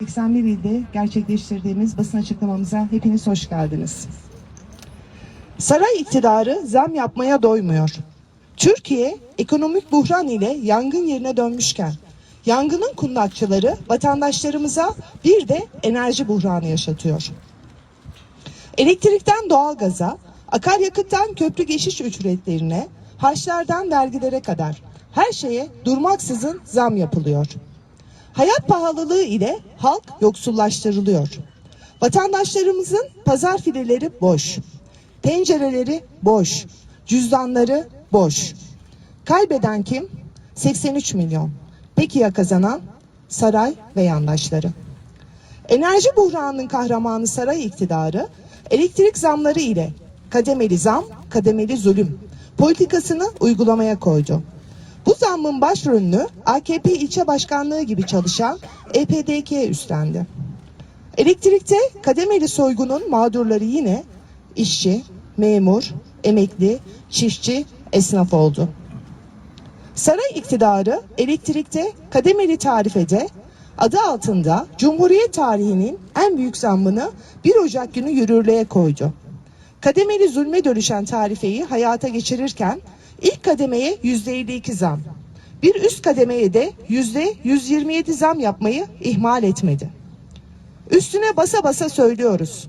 81 ilde gerçekleştirdiğimiz basın açıklamamıza hepiniz hoş geldiniz. Saray iktidarı zam yapmaya doymuyor. Türkiye ekonomik buhran ile yangın yerine dönmüşken yangının kundakçıları vatandaşlarımıza bir de enerji buhranı yaşatıyor. Elektrikten doğalgaza, akaryakıttan köprü geçiş ücretlerine, harçlardan vergilere kadar her şeye durmaksızın zam yapılıyor. Hayat pahalılığı ile halk yoksullaştırılıyor. Vatandaşlarımızın pazar fileleri boş. Pencereleri boş. Cüzdanları boş. Kaybeden kim? 83 milyon. Peki ya kazanan? Saray ve yandaşları. Enerji buhranının kahramanı saray iktidarı elektrik zamları ile kademeli zam, kademeli zulüm politikasını uygulamaya koydu. Zammın başrolünü AKP ilçe başkanlığı gibi çalışan EPDK üstlendi. Elektrikte kademeli soygunun mağdurları yine işçi, memur, emekli, çiftçi, esnaf oldu. Saray iktidarı elektrikte kademeli tarifede adı altında Cumhuriyet tarihinin en büyük zammını 1 Ocak günü yürürlüğe koydu. Kademeli zulme dönüşen tarifeyi hayata geçirirken ilk kademeye %52 zam, bir üst kademeye de %127 zam yapmayı ihmal etmedi. Üstüne basa basa söylüyoruz.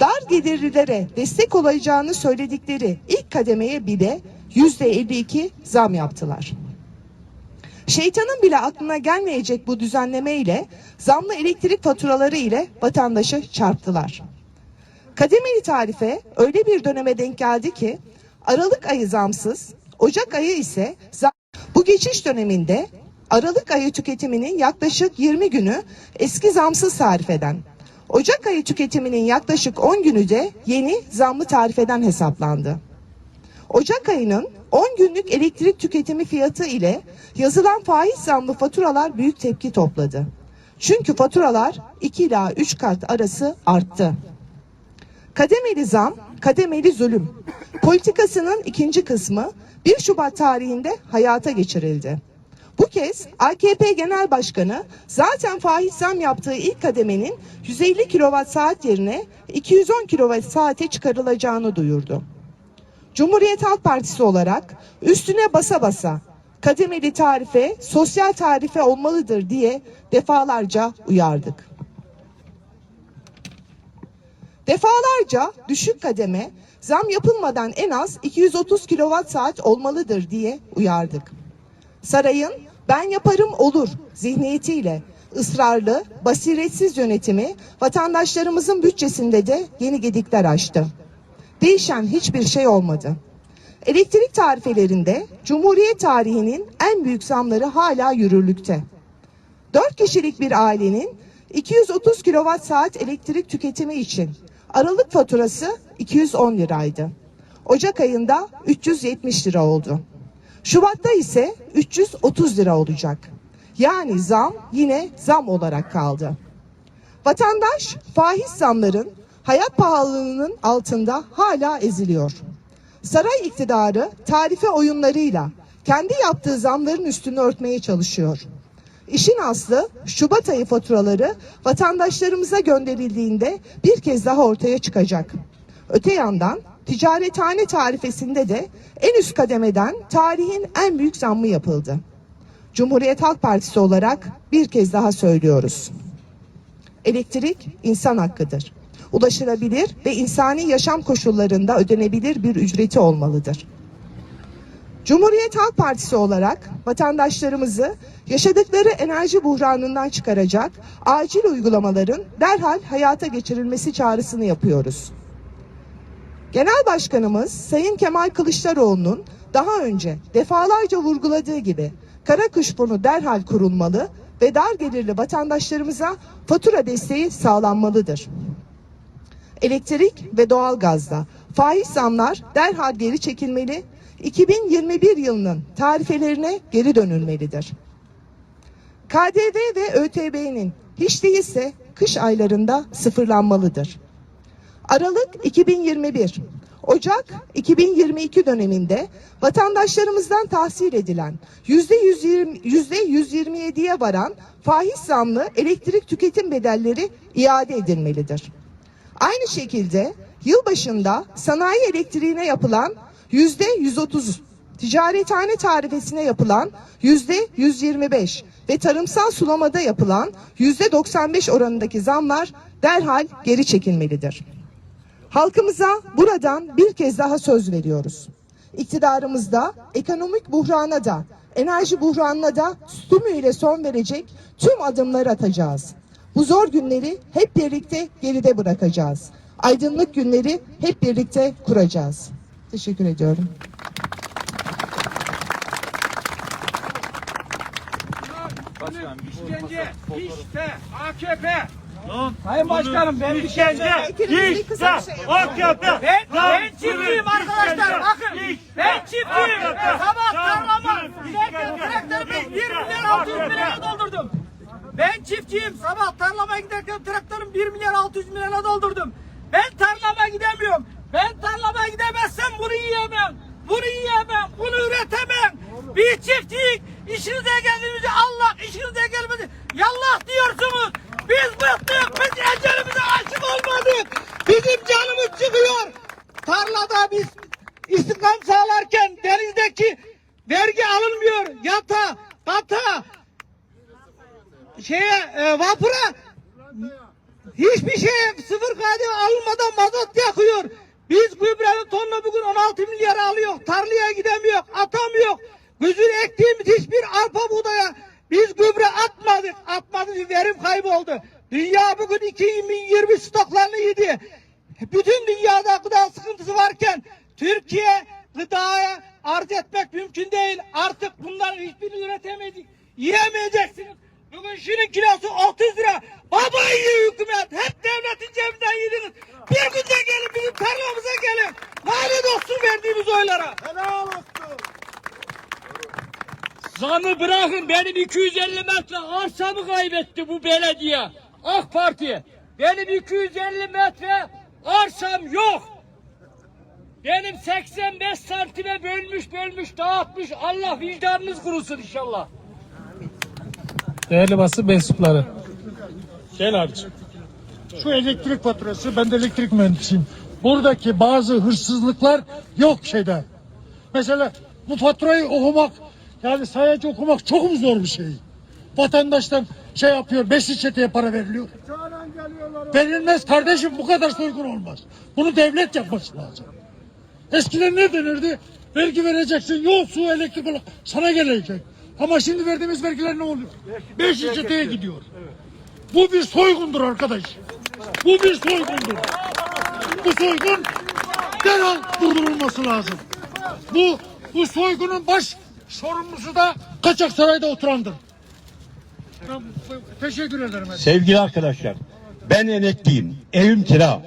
Dar gelirlilere destek olacağını söyledikleri ilk kademeye bile %52 zam yaptılar. Şeytanın bile aklına gelmeyecek bu düzenleme ile zamlı elektrik faturaları ile vatandaşı çarptılar. Kademeli tarife öyle bir döneme denk geldi ki Aralık ayı zamsız, Ocak ayı ise zam. Bu geçiş döneminde Aralık ayı tüketiminin yaklaşık 20 günü eski zamsız tarifeden, Ocak ayı tüketiminin yaklaşık 10 günü de yeni zamlı tarifeden hesaplandı. Ocak ayının 10 günlük elektrik tüketimi fiyatı ile yazılan faiz zamlı faturalar büyük tepki topladı. Çünkü faturalar 2 ila 3 kat arası arttı. Kademeli zam, kademeli zulüm. Politikasının ikinci kısmı 1 Şubat tarihinde hayata geçirildi. Bu kez AKP Genel Başkanı zaten faiz zam yaptığı ilk kademenin 150 kilowatt saat yerine 210 kilowatt saate çıkarılacağını duyurdu. Cumhuriyet Halk Partisi olarak üstüne basa basa kademeli tarife sosyal tarife olmalıdır diye defalarca uyardık. Defalarca düşük kademe zam yapılmadan en az 230 kilowatt saat olmalıdır diye uyardık. Sarayın ben yaparım olur zihniyetiyle ısrarlı, basiretsiz yönetimi vatandaşlarımızın bütçesinde de yeni gedikler açtı. Değişen hiçbir şey olmadı. Elektrik tarifelerinde Cumhuriyet tarihinin en büyük zamları hala yürürlükte. 4 kişilik bir ailenin 230 kilowatt saat elektrik tüketimi için Aralık faturası 210 liraydı. Ocak ayında 370 lira oldu. Şubat'ta ise 330 lira olacak. Yani zam yine zam olarak kaldı. Vatandaş faiz zamların hayat pahalılığının altında hala eziliyor. Saray iktidarı tarife oyunlarıyla kendi yaptığı zamların üstünü örtmeye çalışıyor. İşin aslı Şubat ayı faturaları vatandaşlarımıza gönderildiğinde bir kez daha ortaya çıkacak. Öte yandan ticarethane tarifesinde de en üst kademeden tarihin en büyük zammı yapıldı. Cumhuriyet Halk Partisi olarak bir kez daha söylüyoruz. Elektrik insan hakkıdır. Ulaşılabilir ve insani yaşam koşullarında ödenebilir bir ücreti olmalıdır. Cumhuriyet Halk Partisi olarak vatandaşlarımızı yaşadıkları enerji buhranından çıkaracak acil uygulamaların derhal hayata geçirilmesi çağrısını yapıyoruz. Genel Başkanımız Sayın Kemal Kılıçdaroğlu'nun daha önce defalarca vurguladığı gibi kara kuşburnu derhal kurulmalı ve dar gelirli vatandaşlarımıza fatura desteği sağlanmalıdır. Elektrik ve doğalgazda faiz zamlar derhal geri çekilmeli, 2021 yılının tarifelerine geri dönülmelidir. KDV ve ÖTV'nin hiç değilse kış aylarında sıfırlanmalıdır. Aralık 2021, Ocak 2022 döneminde vatandaşlarımızdan tahsil edilen %120 %127'ye varan faiz zamlı elektrik tüketim bedelleri iade edilmelidir. Aynı şekilde yılbaşında sanayi elektriğine yapılan yüzde 130, ticarethane tarifesine yapılan yüzde 125 ve tarımsal sulamada yapılan yüzde 95 oranındaki zamlar derhal geri çekilmelidir. Halkımıza buradan bir kez daha söz veriyoruz. İktidarımızda ekonomik buhrana da, enerji buhranına da ile son verecek tüm adımları atacağız. Bu zor günleri hep birlikte geride bırakacağız. Aydınlık günleri hep birlikte kuracağız. Teşekkür ediyorum. İşkence, işte, AKP. Sayın Başkanım ben bir şey bir kısa bir şey. Ben, ben çiftçiyim arkadaşlar. Bakın ben çiftçiyim. Sabah tarlama giderken traktörümü 1 milyar 600 milyara doldurdum. Ben çiftçiyim. Sabah tarlama giderken traktörüm 1 milyar 600 milyara doldurdum. Ben tarlama gidemiyorum. Ben tarlama gidemezsem bunu yiyemem. Bunu yiyemem. Bunu üretemem. Bir çiftçiyik. İşinize geldiğinizde Allah, işinize gelmedi. Yallah diyorsunuz. Biz bıktık. Biz ecelimize aşık olmadık. Bizim canımız çıkıyor. Tarlada biz istihdam sağlarken denizdeki vergi alınmıyor. Yata, kata, şeye, e, vapura hiçbir şey sıfır KDV alınmadan mazot yakıyor. Biz gübrenin tonunu bugün 16 milyara alıyor. Tarlaya gidemiyor, atamıyor. Güzül ektiğimiz hiçbir arpa buğdaya biz gübre atmadık. Atmadık verim kaybı oldu. Dünya bugün 2020 stoklarını yedi. Bütün dünyada gıda sıkıntısı varken Türkiye gıdaya arz etmek mümkün değil. Artık bunların hiçbirini üretemedik. Yiyemeyeceksiniz. Bugün şunun kilosu 30 lira. Baba yiyor hükümet. Hep devletin cebinden yediniz. Bir günde gelin bizim tarlamıza gelin. Lanet olsun verdiğimiz oylara. Helal olsun. Zamı bırakın benim 250 metre arsamı kaybetti bu belediye. AK Parti. Benim 250 metre arsam yok. Benim 85 santime bölmüş bölmüş dağıtmış. Allah vicdanınız kurusun inşallah. Değerli basın mensupları. Gel abicim. Şu elektrik faturası, ben de elektrik mühendisiyim. Buradaki bazı hırsızlıklar yok şeyde. Mesela bu faturayı okumak, yani sayacı okumak çok mu zor bir şey? Vatandaştan şey yapıyor, beşli çeteye para veriliyor. Verilmez kardeşim bu kadar soygun olmaz. Bunu devlet yapması lazım. Eskiden ne denirdi? Vergi vereceksin. Yok su, elektrik olarak sana gelecek. Ama şimdi verdiğimiz vergiler ne oluyor? Beş çeteye gidiyor. Bu bir soygundur arkadaş. Bu bir soygundur. Bu soygun derhal durdurulması lazım. Bu bu soygunun baş sorumlusu da Kaçak Saray'da oturandır. Teşekkür ederim. Sevgili arkadaşlar, ben emekliyim. Evim kira.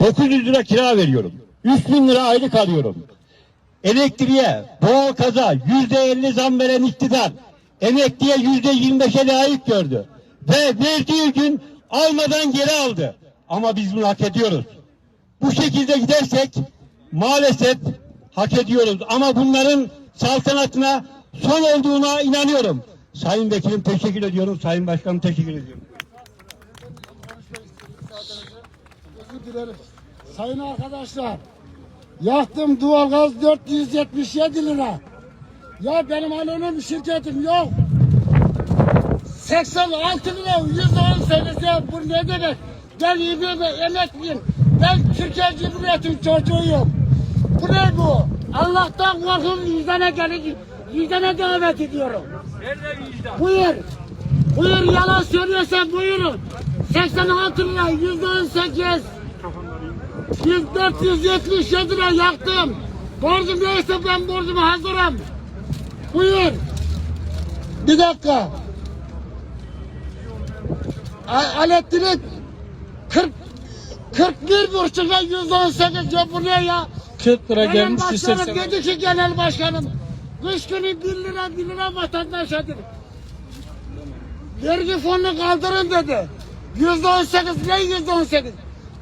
900 lira kira veriyorum. 3000 lira aylık alıyorum. Elektriğe, doğalgaza yüzde elli zam veren iktidar emekliye yüzde yirmi beşe layık gördü. Ve verdiği gün almadan geri aldı. Ama biz bunu hak ediyoruz. Bu şekilde gidersek maalesef hak ediyoruz. Ama bunların saltanatına son olduğuna inanıyorum. Sayın Vekilim teşekkür ediyorum. Sayın Başkanım teşekkür ediyorum. Özür dilerim. Sayın arkadaşlar, yaktım doğalgaz 477 lira. Ya benim anonim şirketim yok. 86 lira 118 lira bu ne demek? Ben İBB emekliyim. Ben Türkiye Cumhuriyeti'nin çocuğuyum. Bu ne bu? Allah'tan korkun vicdana gelin. Vicdana davet ediyorum. Buyur. Buyur yalan söylüyorsan buyurun. 86 lira 118. 1477 lira yaktım. Borcum neyse ben borcuma hazırım. Buyur. Bir dakika. Elektrik 40 41 buçuğa 118 ya bu ne ya? 40 lira Genel gelmiş başkanım 180. dedi ki genel başkanım kış günü 1 lira 1 lira vatandaş ödedi. Vergi fonunu kaldırın dedi. Yüzde on sekiz ne yüzde on sekiz?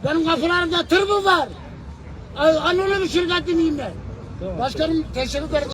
Benim kapılarımda tır mı var? Anadolu şirketimiyim ben. Başkanım teşekkür ederim.